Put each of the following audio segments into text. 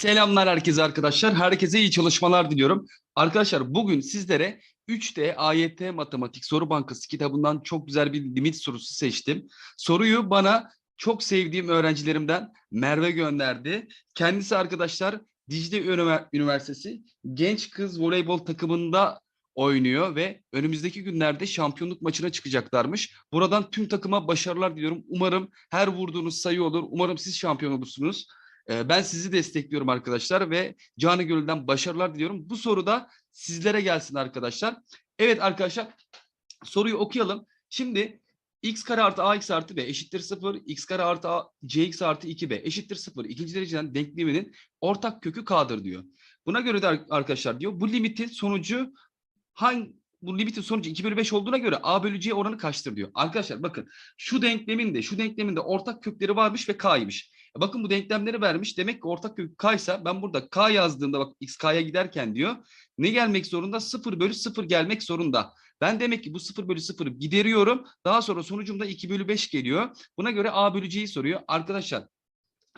Selamlar herkese arkadaşlar. Herkese iyi çalışmalar diliyorum. Arkadaşlar bugün sizlere 3D AYT Matematik Soru Bankası kitabından çok güzel bir limit sorusu seçtim. Soruyu bana çok sevdiğim öğrencilerimden Merve gönderdi. Kendisi arkadaşlar Dicle Ünivers- Üniversitesi genç kız voleybol takımında oynuyor ve önümüzdeki günlerde şampiyonluk maçına çıkacaklarmış. Buradan tüm takıma başarılar diliyorum. Umarım her vurduğunuz sayı olur. Umarım siz şampiyon olursunuz. Ben sizi destekliyorum arkadaşlar ve canı gönülden başarılar diliyorum. Bu soru da sizlere gelsin arkadaşlar. Evet arkadaşlar soruyu okuyalım. Şimdi x kare artı ax artı b eşittir 0, x kare artı a, cx artı 2b eşittir 0. İkinci dereceden denkleminin ortak kökü k'dır diyor. Buna göre de ar- arkadaşlar diyor bu limitin sonucu hangi bu limitin sonucu 2 bölü 5 olduğuna göre a bölü c oranı kaçtır diyor. Arkadaşlar bakın şu denklemin de şu denklemin de ortak kökleri varmış ve k'ymış. E Bakın bu denklemleri vermiş. Demek ki ortak kök k ben burada k yazdığımda bak x k'ya giderken diyor. Ne gelmek zorunda? 0 bölü 0 gelmek zorunda. Ben demek ki bu 0 bölü 0'ı gideriyorum. Daha sonra sonucumda 2 bölü 5 geliyor. Buna göre a bölü c'yi soruyor. Arkadaşlar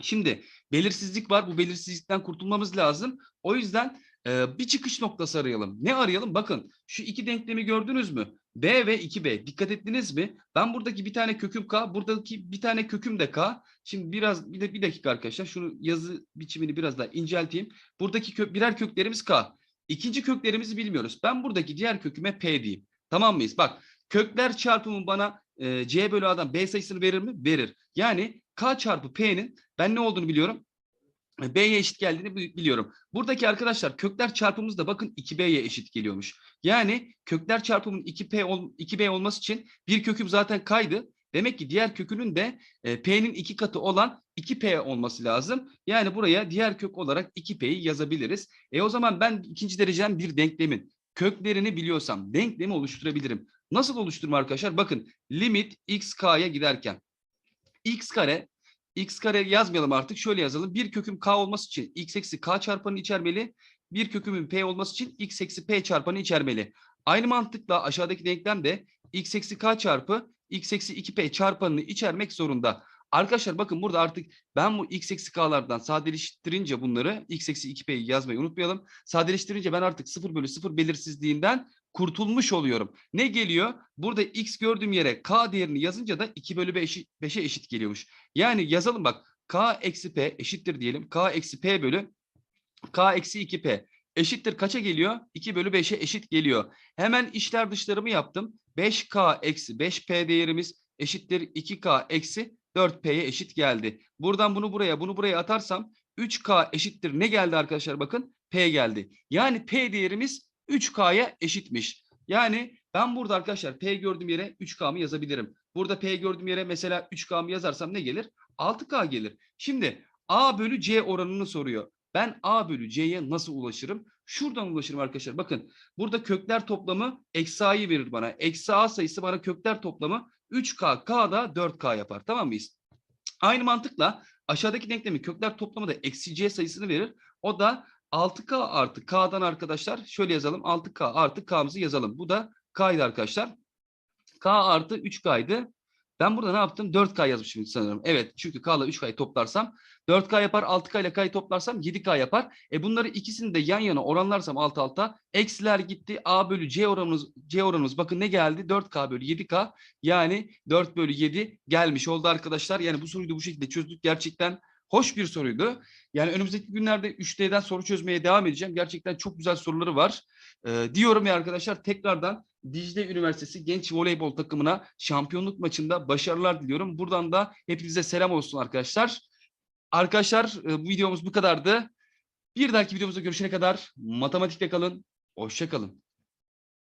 şimdi belirsizlik var. Bu belirsizlikten kurtulmamız lazım. O yüzden bir çıkış noktası arayalım. Ne arayalım? Bakın şu iki denklemi gördünüz mü? B ve 2B. Dikkat ettiniz mi? Ben buradaki bir tane köküm K, buradaki bir tane köküm de K. Şimdi biraz bir, de, bir dakika arkadaşlar. Şunu yazı biçimini biraz daha incelteyim. Buradaki kök, birer köklerimiz K. İkinci köklerimizi bilmiyoruz. Ben buradaki diğer köküme P diyeyim. Tamam mıyız? Bak kökler çarpımı bana e, C bölü A'dan B sayısını verir mi? Verir. Yani K çarpı P'nin ben ne olduğunu biliyorum. B'ye eşit geldiğini bi- biliyorum. Buradaki arkadaşlar kökler çarpımımız da bakın 2B'ye eşit geliyormuş. Yani kökler çarpımının 2P ol, 2B olması için bir köküm zaten kaydı. Demek ki diğer kökünün de e, P'nin iki katı olan 2P olması lazım. Yani buraya diğer kök olarak 2P'yi yazabiliriz. E o zaman ben ikinci dereceden bir denklemin köklerini biliyorsam denklemi oluşturabilirim. Nasıl oluştururum arkadaşlar? Bakın limit x k'ya giderken x kare x kare yazmayalım artık şöyle yazalım. Bir köküm k olması için x eksi k çarpanı içermeli. Bir kökümün p olması için x eksi p çarpanı içermeli. Aynı mantıkla aşağıdaki denklem de x eksi k çarpı x eksi 2p çarpanını içermek zorunda. Arkadaşlar bakın burada artık ben bu x eksi k'lardan sadeleştirince bunları x eksi 2p'yi yazmayı unutmayalım. Sadeleştirince ben artık 0 bölü 0 belirsizliğinden kurtulmuş oluyorum. Ne geliyor? Burada x gördüğüm yere k değerini yazınca da 2 bölü 5'e eşit geliyormuş. Yani yazalım bak k eksi p eşittir diyelim. k eksi p bölü k eksi 2p eşittir kaça geliyor? 2 bölü 5'e eşit geliyor. Hemen işler dışlarımı yaptım. 5k eksi 5p değerimiz eşittir 2k eksi 4p'ye eşit geldi. Buradan bunu buraya bunu buraya atarsam 3k eşittir ne geldi arkadaşlar bakın p geldi. Yani p değerimiz 3k'ya eşitmiş. Yani ben burada arkadaşlar p gördüğüm yere 3k'mı yazabilirim. Burada p gördüğüm yere mesela 3k'mı yazarsam ne gelir? 6k gelir. Şimdi a bölü c oranını soruyor. Ben a bölü c'ye nasıl ulaşırım? Şuradan ulaşırım arkadaşlar. Bakın burada kökler toplamı eksi a'yı verir bana. Eksi a sayısı bana kökler toplamı 3k, k da 4k yapar. Tamam mıyız? Aynı mantıkla aşağıdaki denklemin kökler toplamı da eksi c sayısını verir. O da 6k artı k'dan arkadaşlar şöyle yazalım. 6k artı k'mızı yazalım. Bu da k'ydı arkadaşlar. k artı 3k'ydı. Ben burada ne yaptım? 4K yazmışım sanırım. Evet çünkü K ile 3K'yı toplarsam 4K yapar. 6K ile K'yı toplarsam 7K yapar. E bunları ikisini de yan yana oranlarsam alt alta eksiler gitti. A bölü C oranımız C oranımız bakın ne geldi? 4K bölü 7K yani 4 bölü 7 gelmiş oldu arkadaşlar. Yani bu soruyu da bu şekilde çözdük. Gerçekten hoş bir soruydu. Yani önümüzdeki günlerde 3D'den soru çözmeye devam edeceğim. Gerçekten çok güzel soruları var. Ee, diyorum ya arkadaşlar tekrardan Dicle Üniversitesi genç voleybol takımına şampiyonluk maçında başarılar diliyorum. Buradan da hepinize selam olsun arkadaşlar. Arkadaşlar e, bu videomuz bu kadardı. Bir dahaki videomuzda görüşene kadar matematikte kalın. Hoşça kalın.